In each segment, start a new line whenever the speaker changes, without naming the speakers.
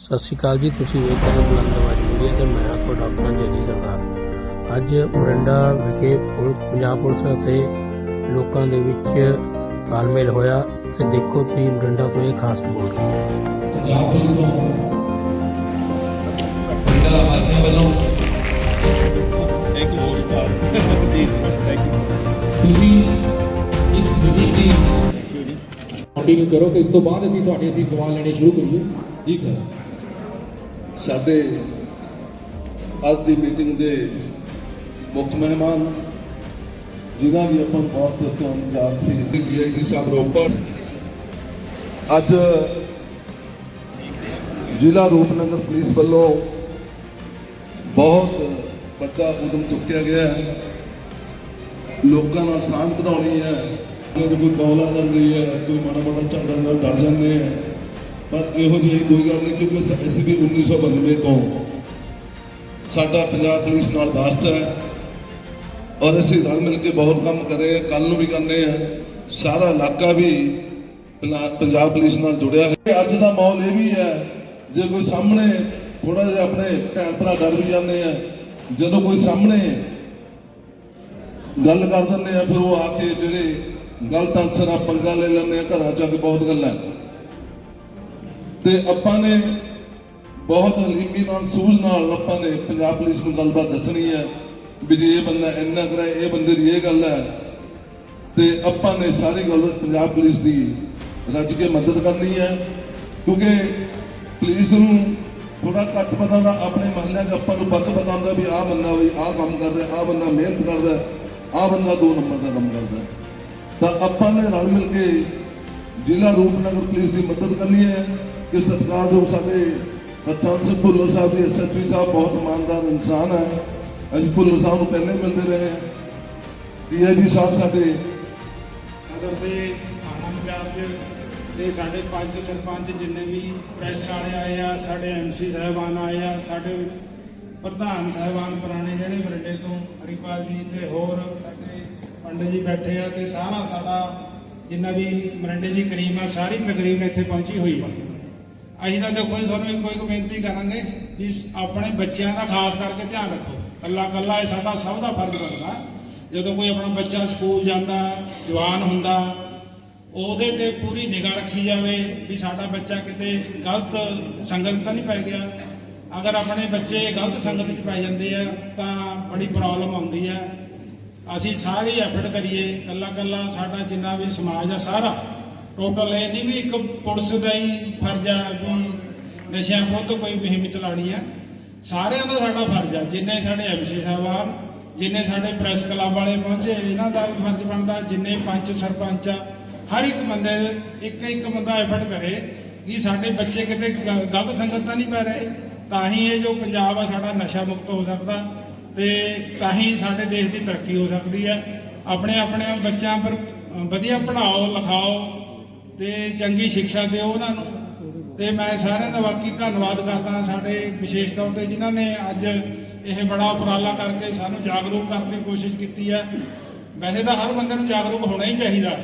ਸਤਿ ਸ਼੍ਰੀ ਅਕਾਲ ਜੀ, ਤੁਸੀਂ ਵੇਖ ਰਹੇ ਹੋ ਬੁਲੰਦਵਾਜ ਮੀਡੀਆ ਤੇ ਮੈਂ ਤੁਹਾਡਾ ਆਪਣਾ ਜੱਜੀ ਸਰਦਾਰ। ਅੱਜ ਮੋਰਿੰਡਾ ਵਿਖੇ ਪੰਜਾਬ ਪੁਲਿਸ ਅਤੇ ਲੋਕਾਂ ਦੇ ਵਿੱਚ ਤਾਲਮੇਲ ਹੋਇਆ ਤੇ ਦੇਖੋ ਤੁਸੀਂ ਮੋਰਿੰਡਾ ਤੋਂ ਇਹ ਖਾਸ ਰਿਪੋਰਟ।
ਪੰਜਾਬ ਪੁਲਿਸ ਤੋਂ ਪਿੰਡਾਂ ਵਾਸੀਆਂ ਵੱਲੋਂ
thank you ji thank you
ਤੁਸੀਂ ਇਸ ਮੀਟਿੰਗ ਦੀ ਕੰਟੀਨਿਊ ਕਰੋ ਤੇ ਇਸ ਤੋਂ ਬਾਅਦ ਅਸੀਂ ਤੁਹਾਡੇ ਅਸੀਂ ਸਵਾਲ ਲੈਣੇ ਸ਼ੁਰੂ ਕਰੀਏ। ਜੀ ਸਰ।
ਸਾਡੇ ਅੱਜ ਦੀ ਮੀਟਿੰਗ ਦੇ ਮੁੱਖ ਮਹਿਮਾਨ, ਜਿਨ੍ਹਾਂ ਦੀ ਆਪਾਂ ਬਹੁਤ ਧੰਨਵਾਦ ਸੀ ਡੀਆਈਜੀ ਸਾਹਿਬ ਰੋਪੜ। ਅੱਜ ਜ਼ਿਲ੍ਹਾ ਰੂਪਨਗਰ ਪੁਲਿਸ ਵੱਲੋਂ ਬਹੁਤ ਵੱਡਾ ਉਦਮ ਚੁੱਕਿਆ ਗਿਆ ਹੈ। ਲੋਕਾਂ ਨਾਲ ਸਾਂਝ ਵਧਾਉਣੀ ਹੈ। ਜਦੋਂ ਕੋਈ ਕੌਲ ਆ ਜਾਂਦੀ ਹੈ, ਕੋਈ ਮਾੜਾ ਮਾੜਾ ਝਗੜਾ ਨਾਲ ਡਰ ਜਾਂਦੇ ਹੈ ਪਰ ਇਹੋ ਜਿਹੀ ਕੋਈ ਗੱਲ ਨਹੀਂ ਕਿਉਂਕਿ ਅਸੀਂ ਵੀ 1992 ਤੋਂ ਸਾਡਾ ਪੰਜਾਬ ਪੁਲਿਸ ਨਾਲ ਵਾਸਤਾ ਹੈ ਔਰ ਅਸੀਂ ਰਲ ਮਿਲ ਕੇ ਬਹੁਤ ਕੰਮ ਕਰੇ ਰਹੇ ਕੱਲ ਨੂੰ ਵੀ ਕਰਨੇ ਆ ਸਾਰਾ ਇਲਾਕਾ ਵੀ ਪੰਜਾਬ ਪੁਲਿਸ ਨਾਲ ਜੁੜਿਆ ਹੈ। ਅੱਜ ਦਾ ਮਾਹੌਲ ਇਹ ਵੀ ਹੈ, ਜੇ ਕੋਈ ਸਾਹਮਣੇ ਥੋੜਾ ਜਿਹਾ ਆਪਣੇ ਭੈਣ ਭਰਾ ਡਰ ਵੀ ਜਾਂਦੇ ਆ ਜਦੋਂ ਕੋਈ ਸਾਹਮਣੇ ਗੱਲ ਕਰ ਦਿੰਦੇ ਆ ਫਿਰ ਉਹ ਆ ਕੇ ਜਿਹੜੇ ਗਲਤ ਅਨਸਰ ਆ ਪੰਗਾ ਲੈ ਲੈਂਦੇ ਆ ਘਰਾਂ ਚ ਆ ਕੇ ਬਹੁਤ ਗੱਲਾਂ ਤੇ ਆਪਾਂ ਨੇ ਬਹੁਤ ਹਲੀਮੀ ਨਾਲ, ਸੂਝ ਨਾਲ ਆਪਾਂ ਨੇ ਪੰਜਾਬ ਪੁਲਿਸ ਨੂੰ ਗੱਲਬਾਤ ਦੱਸਣੀ ਹੈ ਵੀ ਜੇ ਇਹ ਬੰਦਾ ਇੰਨਾ ਕਰੇ, ਇਹ ਬੰਦੇ ਦੀ ਇਹ ਗੱਲ ਹੈ। ਤੇ ਆਪਾਂ ਨੇ ਸਾਰੀ ਗੱਲ ਪੰਜਾਬ ਪੁਲਿਸ ਦੀ ਰੱਜ ਕੇ ਮਦਦ ਕਰਨੀ ਹੈ, ਕਿਉਂਕਿ ਪੁਲਿਸ ਨੂੰ ਥੋੜਾ ਘੱਟ ਪਤਾ ਹੁੰਦਾ ਆਪਣੇ ਮਹੱਲਿਆਂ 'ਚ ਆਪਾਂ ਨੂੰ ਵੱਧ ਪਤਾ ਹੁੰਦਾ ਵੀ ਆਹ ਬੰਦਾ ਵੀ ਆਹ ਕੰਮ ਕਰ ਰਿਹਾ, ਆਹ ਬੰਦਾ ਮਿਹਨਤ ਕਰਦਾ, ਆਹ ਬੰਦਾ ਦੋ ਨੰਬਰ ਦਾ ਕੰਮ ਕਰਦਾ। ਤਾਂ ਆਪਾਂ ਨੇ ਰਲ ਮਿਲ ਕੇ ਜ਼ਿਲ੍ਹਾ ਰੂਪਨਗਰ ਪੁਲਿਸ ਦੀ ਮਦਦ ਕਰਨੀ ਹੈ ਕਿ ਸਰਕਾਰ ਜੋ ਸਾਡੇ ਪ੍ਰਚਾਰ ਸਿੰਘ ਭੁੱਲੋ ਸਾਹਿਬ ਜੀ ਐਸਐਸਪੀ ਸਾਹਿਬ ਬਹੁਤ ਇਮਾਨਦਾਰ ਇਨਸਾਨ ਹੈ। ਅਸੀਂ ਭੁੱਲੋ ਸਾਹਿਬ ਨੂੰ ਪਹਿਲੇ ਮਿਲਦੇ ਰਹੇ ਹਾਂ। ਡੀਆਈਜੀ ਸਾਹਿਬ ਸਾਡੇ
ਨਗਰ ਦੇ ਥਾਣਾ ਇੰਚਾਰਜ ਤੇ ਸਾਡੇ ਪੰਚ ਸਰਪੰਚ ਜਿੰਨੇ ਵੀ ਪ੍ਰੈਸ ਵਾਲੇ ਆਏ ਆ, ਸਾਡੇ ਐਮਸੀ ਸਾਹਿਬਾਨ ਆਏ ਆ, ਸਾਡੇ ਪ੍ਰਧਾਨ ਸਾਹਿਬਾਨ ਪੁਰਾਣੇ ਜਿਹੜੇ ਬਰਡੇ ਤੋਂ ਹਰੀਪਾਲ ਜੀ ਤੇ ਹੋਰ ਸਾਡੇ ਪੰਡਿਤ ਜੀ ਬੈਠੇ ਆ ਤੇ ਸਾਰਾ ਸਾਡਾ ਜਿੰਨਾ ਵੀ ਮਰੰਡੇ ਦੀ ਕਰੀਮ ਆ, ਸਾਰੀ ਤਕਰੀਬਨ ਇੱਥੇ ਪਹੁੰਚੀ ਹੋਈ ਆ। ਅਸੀਂ ਤਾਂ ਦੇਖੋ ਜੀ ਤੁਹਾਨੂੰ ਇੱਕੋ ਇੱਕ ਬੇਨਤੀ ਕਰਾਂਗੇ ਵੀ ਆਪਣੇ ਬੱਚਿਆਂ ਦਾ ਖਾਸ ਕਰਕੇ ਧਿਆਨ ਰੱਖੋ। ਕੱਲਾ ਕੱਲਾ ਇਹ ਸਾਡਾ ਸਭ ਦਾ ਫਰਜ਼ ਬਣਦਾ। ਜਦੋਂ ਕੋਈ ਆਪਣਾ ਬੱਚਾ ਸਕੂਲ ਜਾਂਦਾ, ਜਵਾਨ ਹੁੰਦਾ, ਉਹਦੇ ਤੇ ਪੂਰੀ ਨਿਗਾਹ ਰੱਖੀ ਜਾਵੇ ਵੀ ਸਾਡਾ ਬੱਚਾ ਕਿਤੇ ਗਲਤ ਸੰਗਤ ਤਾਂ ਨਹੀਂ ਪੈ ਗਿਆ। ਅਗਰ ਆਪਣੇ ਬੱਚੇ ਗਲਤ ਸੰਗਤ ਵਿੱਚ ਪੈ ਜਾਂਦੇ ਆ, ਤਾਂ ਬੜੀ ਪ੍ਰੋਬਲਮ ਆਉਂਦੀ ਆ। ਅਸੀਂ ਸਾਰੇ ਐਫਰਟ ਕਰੀਏ। ਕੱਲਾ ਕੱਲਾ ਸਾਡਾ ਜਿੰਨਾ ਵੀ ਸਮਾਜ ਆ, ਸਾਰਾ ਟੋਟਲ ਇਹ ਨਹੀਂ ਵੀ ਇੱਕ ਪੁਲਿਸ ਦਾ ਹੀ ਫਰਜ਼ ਆ ਵੀ ਨਸ਼ਿਆਂ ਵਿਰੁੱਧ ਕੋਈ ਮੁਹਿੰਮ ਚਲਾਣੀ ਆ। ਸਾਰਿਆਂ ਦਾ ਸਾਡਾ ਫਰਜ਼ ਆ, ਜਿੰਨੇ ਸਾਡੇ ਐਮਸੀ ਸਾਹਿਬਾਨ ਜਿੰਨੇ ਸਾਡੇ ਪ੍ਰੈਸ ਕਲੱਬ ਵਾਲੇ ਪਹੁੰਚੇ, ਇਹਨਾਂ ਦਾ ਵੀ ਫਰਜ਼ ਬਣਦਾ, ਜਿੰਨੇ ਪੰਚ ਸਰਪੰਚ ਆ, ਹਰ ਇੱਕ ਬੰਦੇ, ਇੱਕ ਇੱਕ ਬੰਦਾ ਐਫਰਟ ਕਰੇ ਕਿ ਸਾਡੇ ਬੱਚੇ ਕਿਤੇ ਗ- ਗਲਤ ਸੰਗਤ ਤਾਂ ਨਹੀਂ ਪੈ ਰਹੇ, ਤਾਂ ਹੀ ਇਹ ਜੋ ਪੰਜਾਬ ਆ, ਸਾਡਾ ਨਸ਼ਾ ਮੁਕਤ ਹੋ ਸਕਦਾ ਤੇ ਤਾਂ ਹੀ ਸਾਡੇ ਦੇਸ਼ ਦੀ ਤਰੱਕੀ ਹੋ ਸਕਦੀ ਹੈ ਆਪਣੇ ਆਪਣੇ ਬੱਚਿਆਂ ਪਰ ਵਧੀਆ ਪੜ੍ਹਾਓ, ਲਿਖਾਓ ਤੇ ਚੰਗੀ ਸਿੱਖਿਆ ਦਿਓ ਉਹਨਾਂ ਨੂੰ। ਤੇ ਮੈਂ ਸਾਰਿਆਂ ਦਾ ਬਾਕੀ ਧੰਨਵਾਦ ਕਰਦਾ ਸਾਡੇ ਵਿਸ਼ੇਸ਼ ਤੌਰ ਤੇ ਜਿਨ੍ਹਾਂ ਨੇ ਅੱਜ ਇਹ ਬੜਾ ਉਪਰਾਲਾ ਕਰਕੇ ਸਾਨੂੰ ਜਾਗਰੂਕ ਕਰਨ ਦੀ ਕੋਸ਼ਿਸ਼ ਕੀਤੀ ਹੈ। ਵੈਸੇ ਤਾਂ ਹਰ ਬੰਦੇ ਨੂੰ ਜਾਗਰੂਕ ਹੋਣਾ ਹੀ ਚਾਹੀਦਾ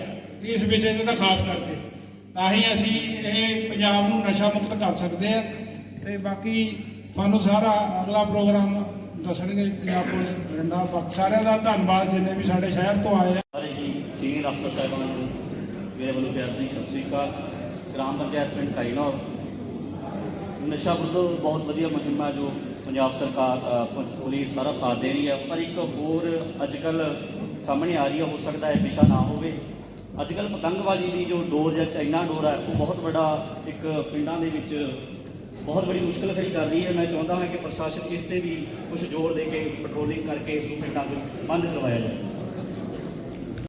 ਇਸ ਵਿਸ਼ੇ ਤੇ ਤਾਂ ਖਾਸ ਕਰਕੇ। ਤਾਂ ਹੀ ਅਸੀਂ ਇਹ ਪੰਜਾਬ ਨੂੰ ਨਸ਼ਾ ਮੁਕਤ ਕਰ ਸਕਦੇ ਆ ਤੇ ਬਾਕੀ ਤੁਹਾਨੂੰ ਸਾਰਾ ਅਗਲਾ ਪ੍ਰੋਗਰਾਮ ਦੱਸਣਗੇ ਪੰਜਾਬ ਪੁਲਿਸ ਬਰਿੰਦਾ ਬਾਕੀ ਸਾਰਿਆਂ ਦਾ ਧੰਨਵਾਦ ਜਿੰਨੇ ਵੀ ਸਾਡੇ ਸ਼ਹਿਰ ਤੋਂ ਆਏ ਆ।
ਸਾਰੇ ਹੀ ਸੀਨੀਅਰ ਅਫਸਰ ਸਾਹਿਬਾਨ ਨੂੰ ਮੇਰੇ ਵੱਲੋਂ ਪਿਆਰ ਭਰੀ ਸਤਿ ਸ੍ਰੀ ਅਕਾਲ। ਗ੍ਰਾਮ ਪੰਚਾਇਤ ਪਿੰਡ ਕਾਈਨੌਰ ਨਸ਼ਾ ਵਿਰੁੱਧ ਬਹੁਤ ਵਧੀਆ ਮੁਹਿੰਮ ਹੈ ਜੋ ਪੰਜਾਬ ਸਰਕਾਰ ਪੁਲਿਸ ਸਾਰਾ ਸਾਥ ਦੇ ਰਹੀ ਹੈ ਪਰ ਇੱਕ ਹੋਰ ਅੱਜ ਅੱਜਕੱਲ ਸਾਹਮਣੇ ਆ ਰਹੀ ਹੈ ਹੋ ਸਕਦਾ ਹੈ ਵਿਸ਼ਾ ਨਾ ਹੋਵੇ। ਅੱਜ ਅੱਜਕੱਲ ਪਤੰਗਬਾਜ਼ੀ ਦੀ ਜੋ ਡੋਰ ਜਾਂ ਚਾਈਨਾ ਡੋਰ ਹੈ ਉਹ ਬਹੁਤ ਵੱਡਾ ਇੱਕ ਪਿੰਡਾਂ ਦੇ ਵਿੱਚ ਬਹੁਤ ਬੜੀ ਮੁਸ਼ਕਲ ਖੜੀ ਕਰ ਰਹੀ ਹੈ। ਮੈਂ ਚਾਹੁੰਦਾ ਹਾਂ ਕਿ ਪ੍ਰਸ਼ਾਸਨ ਇਸ ਤੇ ਵੀ ਕੁਝ ਜ਼ੋਰ ਦੇ ਕੇ ਪੈਟਰੋਲਿੰਗ ਕਰਕੇ ਇਸ ਨੂੰ ਪਿੰਡਾਂ 'ਚ ਬੰਦ ਕਰਵਾਇਆ ਜਾਵੇ।